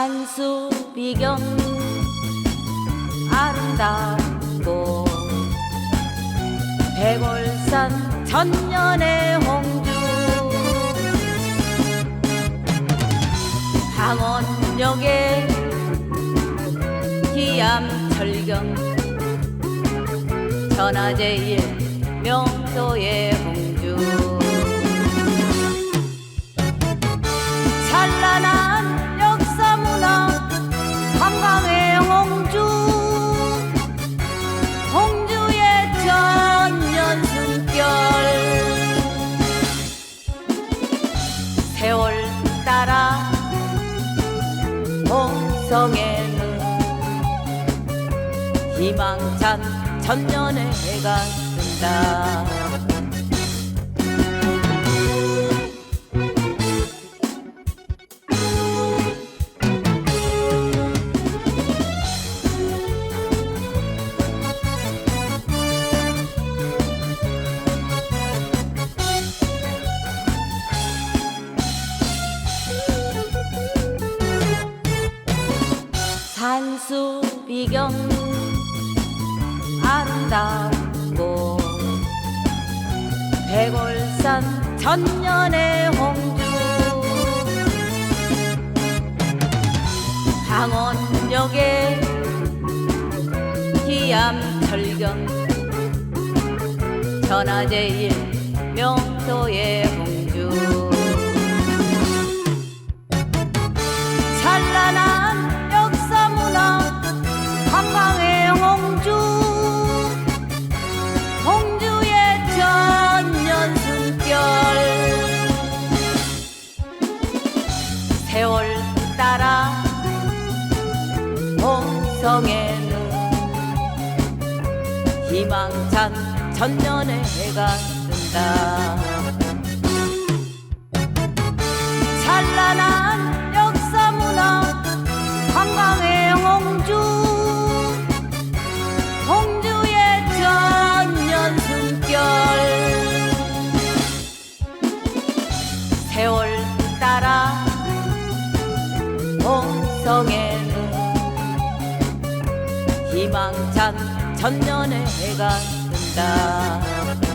만수비경 아름답고 백월산 천년의 홍주 강원역의 기암철경 전하제일 명도의 홍주. 홍성에는 희망찬 천년의 해가 뜬다 수 비경 아름답고 백월산 천년의 홍주 강원역의 기암철경 천하제일 명소의 홍 성에는 희망찬 천년의 해가 뜬다. 찬란한 역사 문화 관광의 홍주 홍주의 천년 숨결. 세월 따라 홍성에는 희망찬 천년의 해가 뜬다